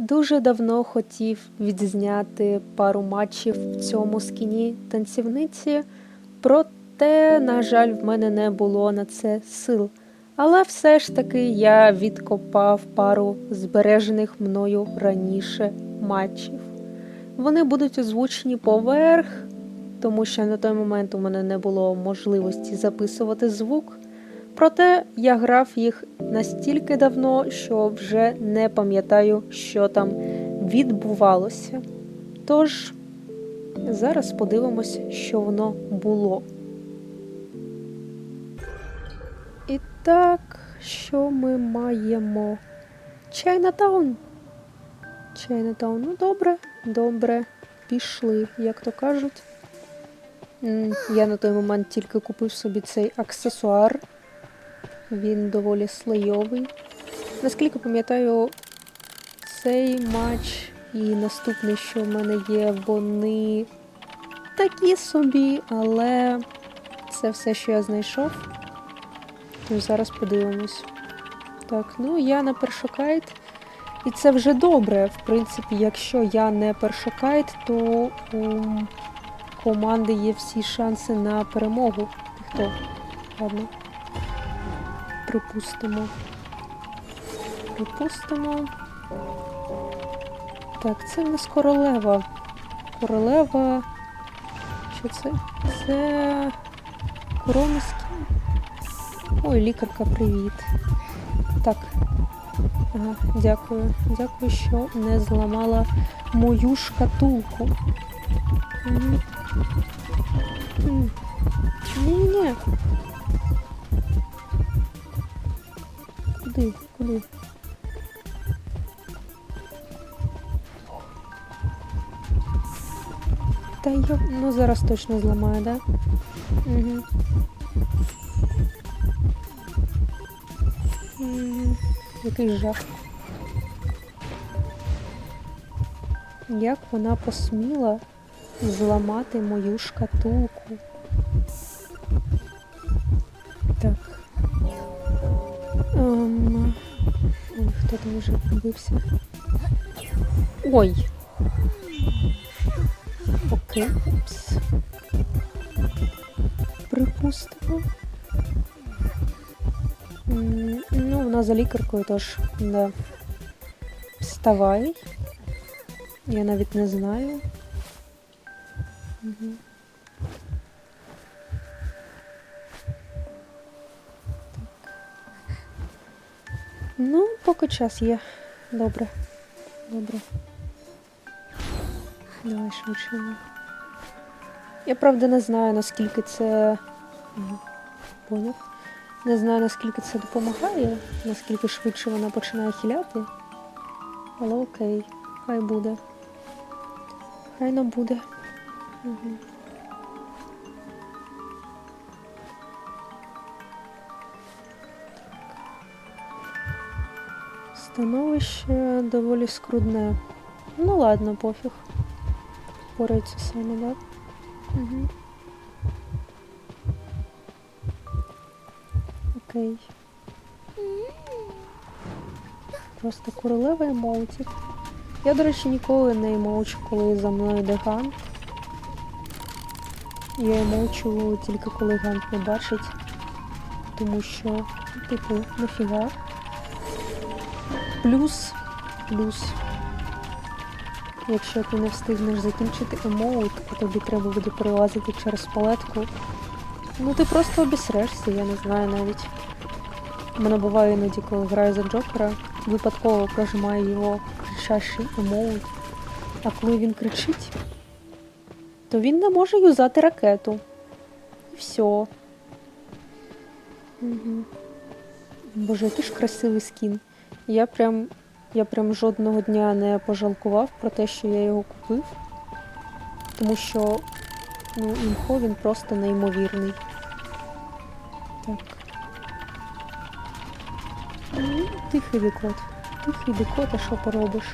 Дуже давно хотів відзняти пару матчів в цьому скіні танцівниці, проте, на жаль, в мене не було на це сил. Але все ж таки я відкопав пару збережених мною раніше матчів. Вони будуть озвучені поверх, тому що на той момент у мене не було можливості записувати звук. Проте я грав їх настільки давно, що вже не пам'ятаю, що там відбувалося. Тож зараз подивимось, що воно було. І так, що ми маємо? Чайнатаун. Чайнатаун, ну добре, добре. Пішли, як то кажуть. Я на той момент тільки купив собі цей аксесуар. Він доволі слойовий. Наскільки пам'ятаю, цей матч і наступний, що в мене є, вони такі собі, але це все, що я знайшов. Тож зараз подивимось. Так, ну я на першокайт. І це вже добре. В принципі, якщо я не першокайт, то у команди є всі шанси на перемогу. Хто? Ладно. Припустимо. Припустимо. Так, це в нас королева. Королева. Що це? Це. Корона. Ой, лікарка, привіт. Так. Ага, дякую. Дякую, що не зламала мою шкатулку. Ні-ні. Куди? Куди? Та йо... ну зараз точно зламаю, да? Угу. М, Який жах. Як вона посміла зламати мою шкатулку? Хто там вже побився? Ой. Окей, упс. Припустимо. Ну, вона за лікаркою, тож да. Вставай. Я навіть не знаю. Угу. Поки час є. Добре. Добре. Давай швидше. Я правда не знаю, наскільки це. Поняв. Не знаю, наскільки це допомагає, наскільки швидше вона починає хиляти. Але окей, хай буде. Хай не буде. Угу. Становище доволі скрудне. Ну ладно, пофіг. Пораються самі, да? Угу. Окей. Просто королева емоутів. Я, до речі, ніколи не емоучу, коли за мною йде гант. Я емоучу тільки коли гант не бачить. Тому що, типу, нафіга. Плюс, плюс. Якщо ти не встигнеш закінчити емоут, а тобі треба буде перелазити через палетку. Ну ти просто обісрешся, я не знаю навіть. У мене буває іноді, коли граю за Джокера, випадково прожимаю його кричащий емоут. А коли він кричить, то він не може юзати ракету. І все. Угу. Боже, який ж красивий скін. Я прям, я прям жодного дня не пожалкував про те, що я його купив. Тому що ну, імхо він просто неймовірний. Так. Ну, Тихий декот. Тихий декот, а що поробиш?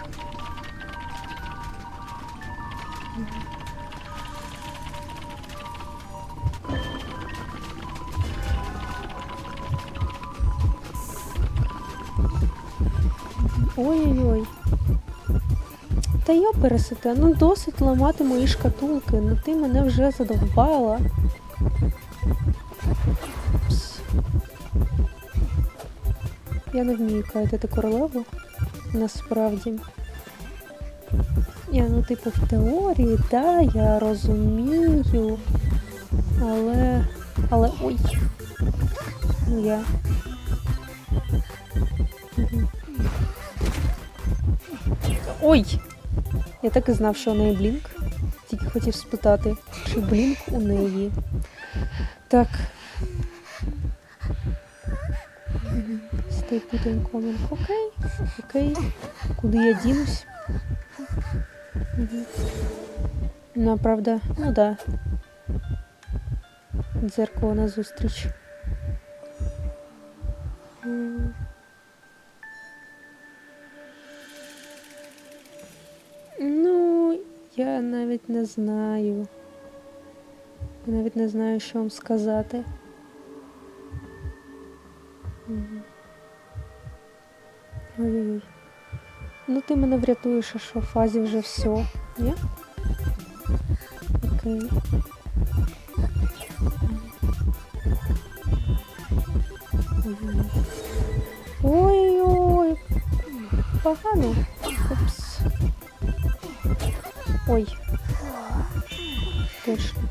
Ой-ой-ой. Та йо пересете, ну досить ламати мої шкатулки, ну ти мене вже задовбала. Я не вмію кайтити королеву. Насправді. Я, ну, типу, в теорії, да, я розумію. Але. Але. Ой. Ну я. Мгм. Ой! Я так і знав, що у неї блінк. Тільки хотів спитати, чи блінк у неї. Так. Stay put in comment. Окей. Окей. Куди я дінусь? Ну, правда, ну да. Дзеркало назустріч. Я навіть не знаю. Я навіть не знаю, що вам сказати. Ой-ой-ой. Ну ти мене врятуєш, а що в фазі вже все, ні? Окей. Ой-ой. Погано. Ой. Точно.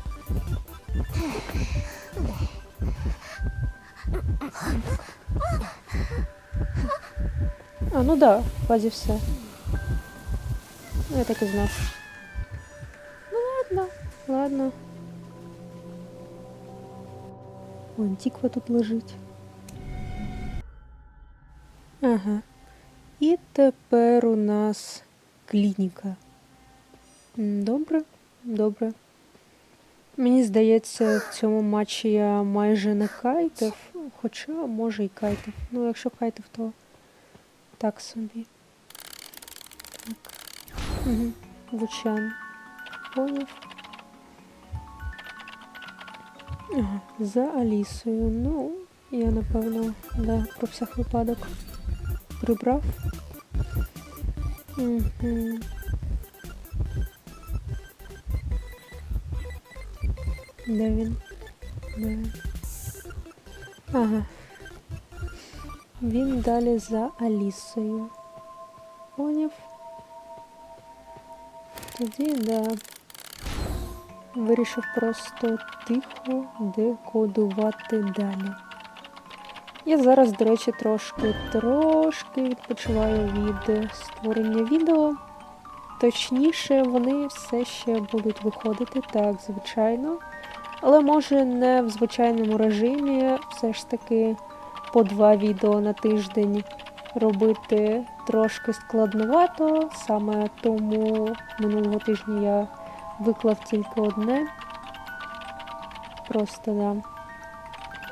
А, ну да, в фазі все. Ну, я так і знав. Ну ладно, ладно. Вон тіква тут лежить. Ага. І тепер у нас клініка. Добре, добре. Мені здається, в цьому матчі я майже не кайтив, хоча може і кайтив. Ну, якщо кайтив, то так собі. Так. Угу. Вучан. Поняв. За Алісою. Ну, я напевно, да, про всяк випадок прибрав. Угу. Де він? Де? Ага. Він далі за Алісою. Поняв? Тоді, да. Вирішив просто тихо декодувати далі. Я зараз, до речі, трошки трошки відпочиваю від створення відео. Точніше, вони все ще будуть виходити, так, звичайно. Але може не в звичайному режимі, все ж таки по два відео на тиждень робити трошки складновато. Саме тому минулого тижня я виклав тільки одне. Просто да.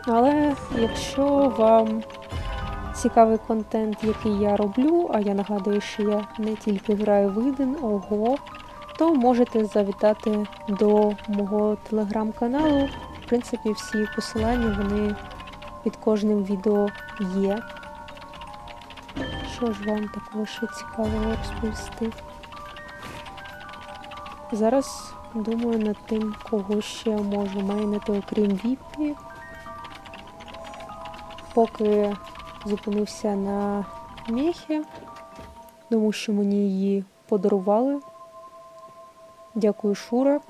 Але якщо вам цікавий контент, який я роблю, а я нагадую, що я не тільки граю в Іден, ого, то можете завітати до мого телеграм-каналу. В принципі, всі посилання вони під кожним відео є. Що ж вам такого ще цікавого розповісти? Зараз думаю над тим, кого ще можу майнити, окрім Віпі. Поки зупинився на мехі, тому що мені її подарували. Дякую, Шура.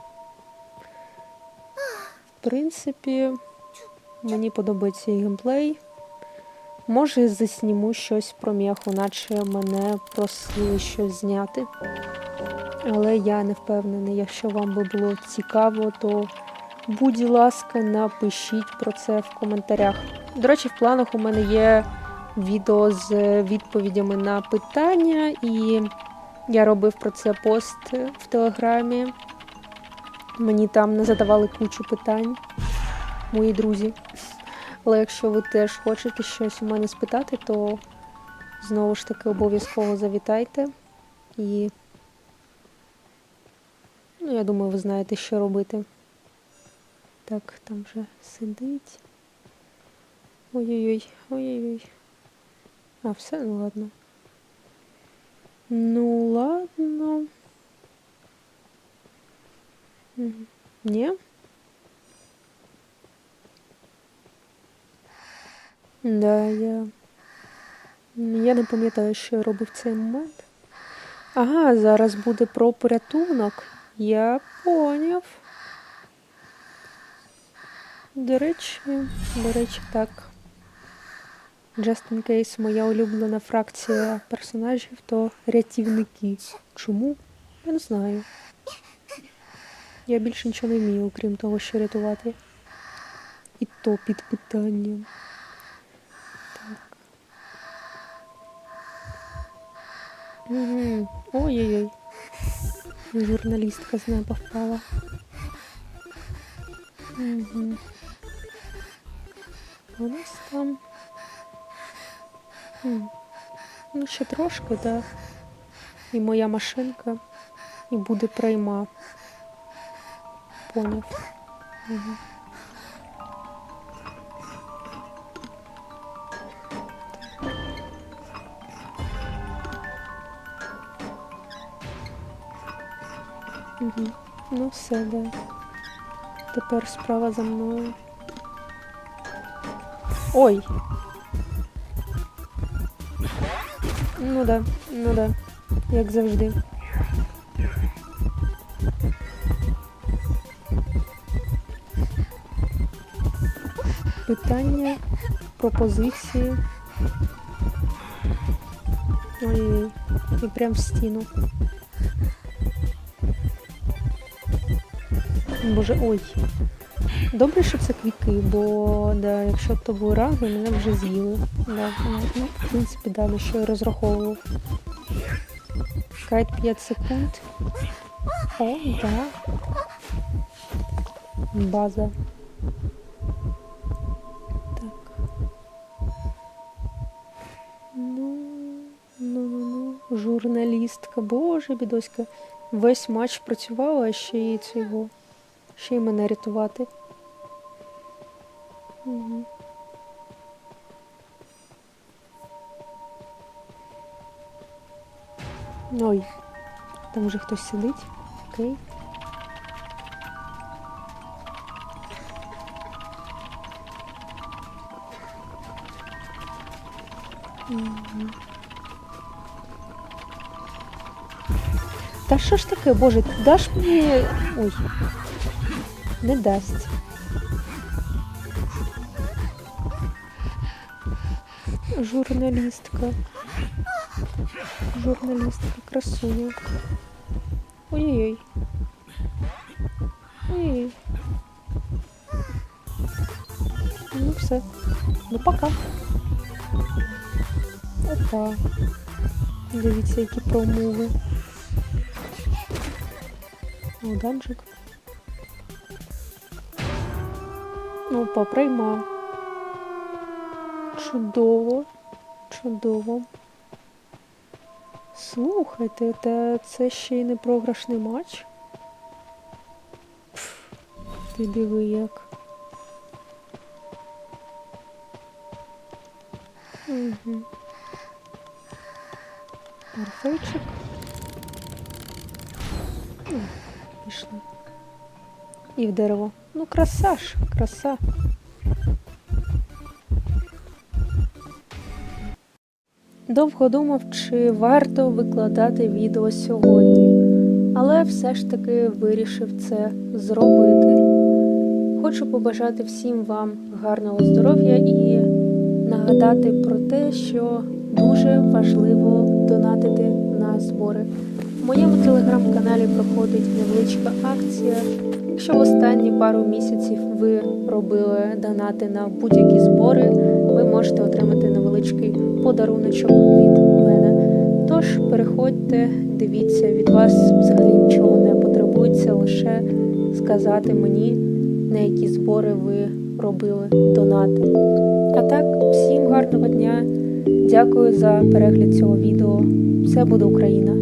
В принципі, мені подобається і геймплей. Може, засніму щось про м'яху, наче мене просили щось зняти. Але я не впевнений, якщо вам би було цікаво, то будь ласка, напишіть про це в коментарях. До речі, в планах у мене є відео з відповідями на питання, і я робив про це пост в телеграмі. Мені там не задавали кучу питань, мої друзі. Але якщо ви теж хочете щось у мене спитати, то знову ж таки обов'язково завітайте. І ну, я думаю, ви знаєте, що робити. Так, там вже сидить. Ой-ой-ой, ой-ой-ой. А, все, ну ладно. Ну ладно. Не? Да, я. Я не пам'ятаю, що я робив цей момент. Ага, зараз буде про порятунок. Я поняв. До речі, до речі, так. Just in case моя улюблена фракція персонажів то рятівники. Чому? Я не знаю. Я більше нічого не вмію, окрім того, що рятувати. І то під питанням. Так. Ой-ой-ой. Журналістка з неба впала. Угу. У нас там. Ну, ще трошки, да. І моя машинка, і буде прийма. Поняв. Угу. Угу. Ну все, да. Тепер справа за мною. Ой! Ну да, ну да, як завжди. Питання, пропозиції. Ой, і прям в стіну. Боже, ой. Добре, що це квіки, бо да, якщо то були раги, мене вже з'їли. Да, ну, ну, в принципі, да, на що я розраховував. Кайт 5 секунд. О, да. База. Так. Ну, ну, ну, ну. Журналістка. Боже, бідоська. Весь матч працювала, а ще й цього. Ще й мене рятувати. Ой, там вже хтось сидить. Окей. Та що ж таке, боже, даш мені... Ой, не дасть. Журналістка. Журналістка, красуня. Ой-ой-ой. Ой-ой. Ну все. Ну пока. Опа. Дивіться, які промови. О, данжик. Опа, приймав. Чудово, чудово. Слухайте, та це ще й не програшний матч. Пф, ти диви як. Угу. Орфейчик. Пішли. І в дерево. Ну, краса ж, краса. Довго думав, чи варто викладати відео сьогодні, але все ж таки вирішив це зробити. Хочу побажати всім вам гарного здоров'я і нагадати про те, що дуже важливо донатити на збори. В моєму телеграм-каналі проходить невеличка акція. Якщо в останні пару місяців ви робили донати на будь-які збори, ви можете отримати невеличкий подаруночок від мене. Тож переходьте, дивіться, від вас взагалі нічого не потребується, лише сказати мені, на які збори ви робили донати. А так, всім гарного дня! Дякую за перегляд цього відео. Все буде Україна!